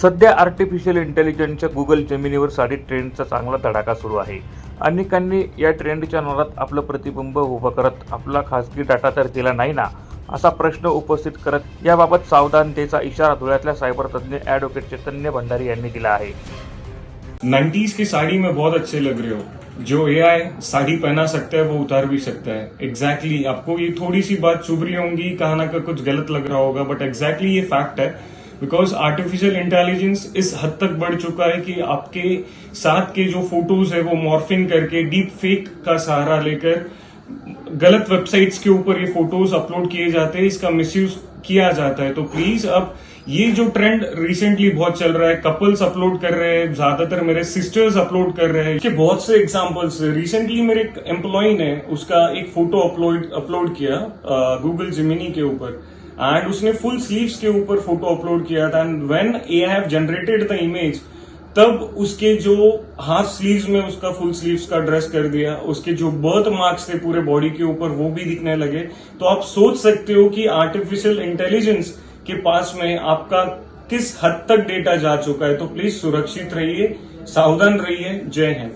सध्या artificial इंटेलिजन्सच्या Google जमिनीवर साडी ट्रेंडचा चांगला तडाखा सुरू आहे. अनेकांनी या ट्रेंडच्या नादात आपलं प्रतिबिंब उभं करत आपला खासगी डाटा तर दिला नाही ना असा प्रश्न उपस्थित करत याबाबत सावधानतेचा इशारा धुळ्यातल्या सायबर तज्ज्ञ ॲडव्होकेट चैतन्य भंडारी यांनी दिला आहे. 90s की साड़ी में बहुत अच्छे लग रहे हो. जो ए आय साड़ी पहना सकता है वो उतार भी सकता है. एग्जैक्टली exactly, आपको ये थोड़ी सी बात चुभ रही होंगी कहा ना का कुछ गलत लग रहा होगा बट एग्जैक्टली exactly ये फैक्ट है बिकॉज़ आर्टिफिशियल इंटेलिजेंस इस हद तक बढ़ चुका है कि आपके साथ के जो फ़ोटोज़ है वो मॉर्फिंग करके डीप फेक का सहारा लेकर गलत वेबसाइट्स के ऊपर ये फ़ोटोज़ अपलोड किए जाते हैं, इसका मिसयूज किया जाता है। तो प्लीज़ अब ये जो ट्रेंड रिसेंटली बहुत चल रहा है कपल्स अपलोड कर रहे हैं, ज़्यादातर मेरे सिस्टर्स अपलोड कर रहे हैं। बहुत से एग्जांपल्स रिसेंटली मेरे एक एम्प्लॉय ने उसका एक फ़ोटो अपलोड अपलोड किया गूगल जिमिनी के ऊपर। एंड उसने फुल स्लीव्स के ऊपर फ़ोटो अपलोड किया था। And when I have generated the image तब उसके जो हाफ़ स्लीव्स में उसका फुल स्लीव्स का ड्रेस कर दिया, उसके जो बर्थ मार्क्स थे पूरे बॉडी के ऊपर, वो भी दिखने लगे। तो आप सोच सकते हो कि आर्टिफिशियल इंटेलिजेंस के पास में आपका किस हद तक डेटा जा चुका है। तो प्लीज़ सुरक्षित रहिए, सावधान रहिए। जय हिंद।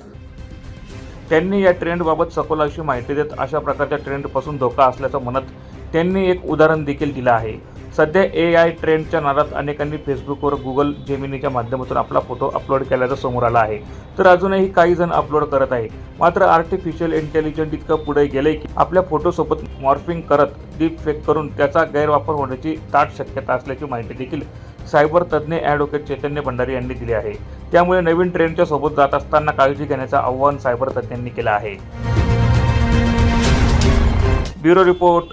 त्यांनी या ट्रेंडबाबत सखोल अशी माहिती देत अशा प्रकारच्या ट्रेंडपासून धोका असल्याचं म्हणत त्यांनी एक उदाहरण देखील दिलं आहे. सध्या ए आय ट्रेंडच्या नादात अनेकांनी फेसबुकवर गुगल जेमिनीच्या माध्यमातून आपला फोटो अपलोड केल्याचं समोर आला आहे. तर अजूनही काही जण अपलोड करत आहे मात्र आर्टिफिशियल इंटेलिजन्स इतकं पुढे गेलंय की आपल्या फोटोसोबत मॉर्फिंग करत डीप फेक करून त्याचा गैरवापर होण्याची दाट शक्यता असल्याची माहिती देखील सायबर तज्ज्ञ ॲडव्होकेट चैतन्य भंडारी यांनी दिली आहे. त्यामुळे नवीन ट्रेंडच्या सोबत जात असताना काळजी घेण्याचं आव्हान सायबर तज्ज्ञांनी केलं आहे. Bureau report